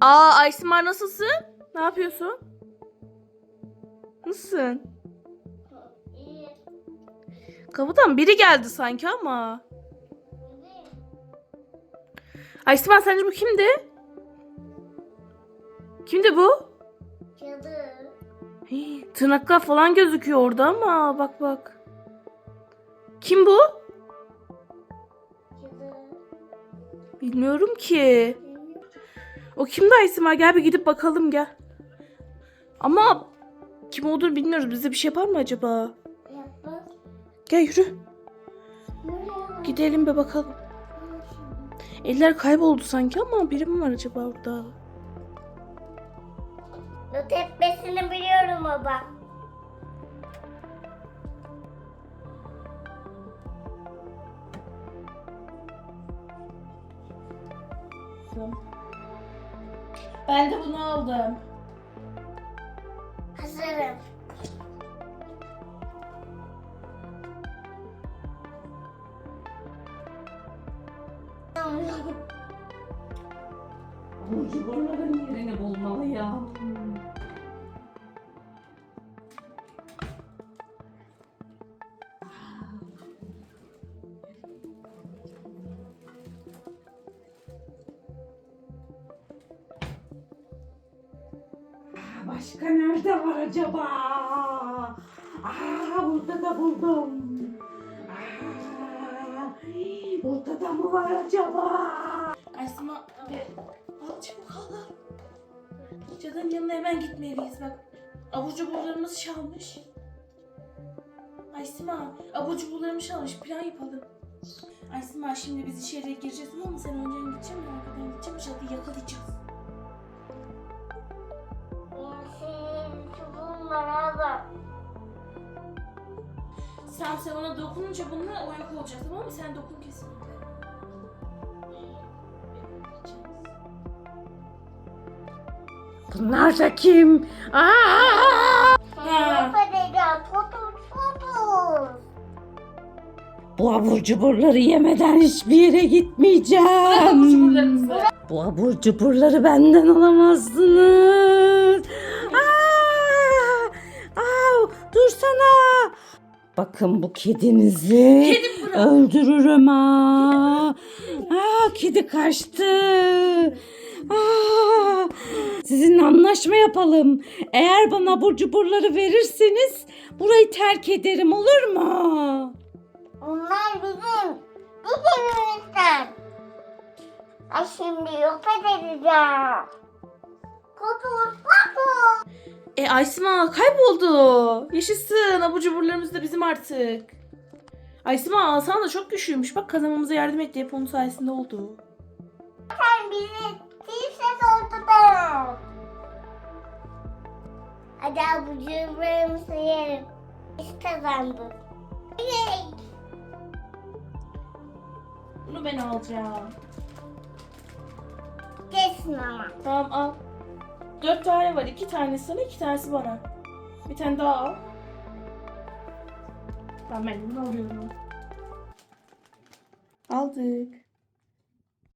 Aa Aysima nasılsın? Ne yapıyorsun? Nasılsın? İyi. Kapıdan biri geldi sanki ama. Aysima sence bu kimdi? Kimdi bu? Cadı. Hii, tırnaklar falan gözüküyor orada ama bak bak. Kim bu? Cadı. Bilmiyorum ki. O kimdi Aysima? Gel bir gidip bakalım gel. Ama kim olduğunu bilmiyoruz. Bize bir şey yapar mı acaba? Yapma. Gel yürü. Gidelim bir bakalım. Eller kayboldu sanki ama biri mi var acaba orada? Bu tepesini biliyorum baba. Ben de bunu aldım. Hazırım. Burcuların yerini bulmalı ya. Başka nerede var acaba? Aa, burada da buldum. Aa, burada da mı var acaba? Aysima ve al çabuk al. al. Yanına hemen gitmeliyiz bak. Abur cuburlarımız çalmış. Aysima abur cuburlarımız çalmış plan yapalım. Aysima şimdi biz içeriye gireceğiz ama sen önden gideceksin ben arkadan gideceğim. Cadıyı yakalayacağız. Abla. Sen sen ona dokununca bununla o yok olacak tamam mı? Sen dokun kesinlikle. Bunlar da kim? Aa! Ha. Bu abur cuburları yemeden hiçbir yere gitmeyeceğim. Bu abur cuburları benden alamazsınız. Bakın bu kedinizi bırak. öldürürüm ha. Aa, kedi kaçtı. Aa, sizinle anlaşma yapalım. Eğer bana abur cuburları verirseniz burayı terk ederim olur mu? Onlar bizim. Evimizden. Ay şimdi yok edeceğim. Tutur. E Aysima kayboldu. Yaşasın abur cuburlarımız da bizim artık. Aysima alsan da çok güçlüymüş. Bak kazanmamıza yardım etti. Hep onun sayesinde oldu. Sen bizi kimse sordular. Hadi abucuğumlarımızı yiyelim. Biz kazandık. Yay. Bunu ben alacağım. Kesin ama. Tamam al. Dört tane var. iki tanesi sana, iki tanesi bana. Bir tane daha al. Tamam ben bunu alıyorum. Aldık.